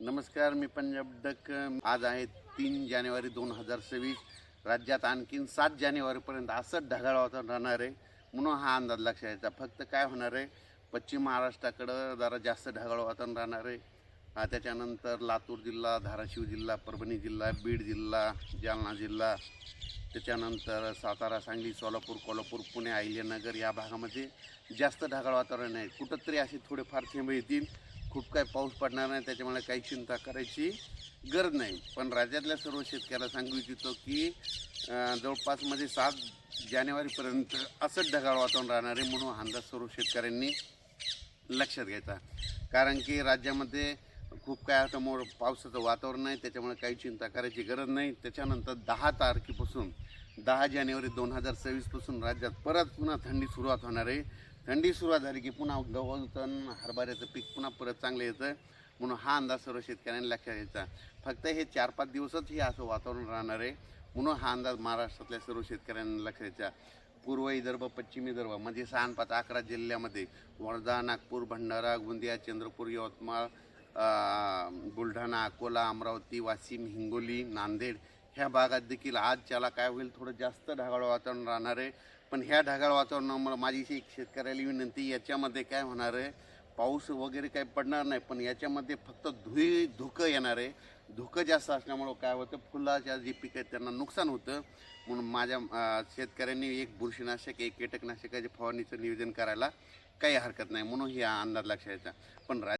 नमस्कार मी पंजाब डक. आज आहे तीन जानेवारी दोन हजार सव्वीस. राज्यात आणखीन सात जानेवारीपर्यंत असंच ढगाळ वातावरण राहणार आहे. म्हणून हा अंदाज लक्षात यायचा. फक्त काय होणार आहे? पश्चिम महाराष्ट्राकडं जरा जास्त ढगाळ वातावरण राहणार आहे. त्याच्यानंतर लातूर जिल्हा धाराशिव जिल्हा परभणी जिल्हा बीड जिल्हा जालना जिल्हा. त्याच्यानंतर सातारा सांगली सोलापूर कोल्हापूर पुणे अहिल्यानगर या भागामध्ये जास्त ढगाळ वातावरण आहे. कुठंतरी असे थोडेफार थेंब येतील. खूप काय पाऊस पडणार नाही त्याच्यामुळे काही चिंता करायची गरज नाही. पण राज्यातल्या सर्व शेतकऱ्याला सांगू इच्छितो की जवळपासमध्ये सात जानेवारीपर्यंत असंच ढगाळ वातावरण राहणार आहे म्हणून अंदाज सर्व शेतकऱ्यांनी लक्षात घ्यायचा. कारण की राज्यामध्ये खूप काय आता मोड पावसाचं वातावरण नाही त्याच्यामुळे काही चिंता करायची गरज नाही. त्याच्यानंतर दहा तारखेपासून दहा जानेवारी दोन हजार सव्वीसपासून राज्यात परत पुन्हा थंडी सुरुवात होणार आहे. थंडी सुरुवात झाली की पुन्हा गव्हाचं तण हरभऱ्याचं पीक पुन्हा परत चांगलं येतं. म्हणून हा अंदाज सर्व शेतकऱ्यांनी लक्षात घ्यायचा. फक्त हे चार पाच दिवसच हे असं वातावरण राहणार आहे. म्हणून हा अंदाज महाराष्ट्रातल्या सर्व शेतकऱ्यांनी लक्षात घ्यायचा. पूर्व विदर्भ पश्चिम विदर्भ म्हणजे सहा पाच अकरा जिल्ह्यामध्ये वर्धा नागपूर भंडारा गोंदिया चंद्रपूर यवतमाळ बुलढाणा अकोला अमरावती वाशिम हिंगोली नांदेड ह्या भागात देखील आज त्याला काय होईल थोडं जास्त ढगाळ वातावरण राहणार आहे. पण ह्या ढगाळ वातावरणामुळे माझी एक शेतकऱ्याला विनंती याच्यामध्ये काय होणार आहे पाऊस वगैरे काही पडणार नाही पण याच्यामध्ये फक्त धुई धुकं येणार आहे. धुकं जास्त असल्यामुळं काय होतं फुलाच्या जी पिकं आहेत त्यांना नुकसान होतं. म्हणून माझ्या शेतकऱ्यांनी एक बुरशीनाशक एक कीटकनाशकाच्या फवारणीचं नियोजन करायला काही हरकत नाही म्हणून हे अंदाज लक्षात यायचा पण राज्य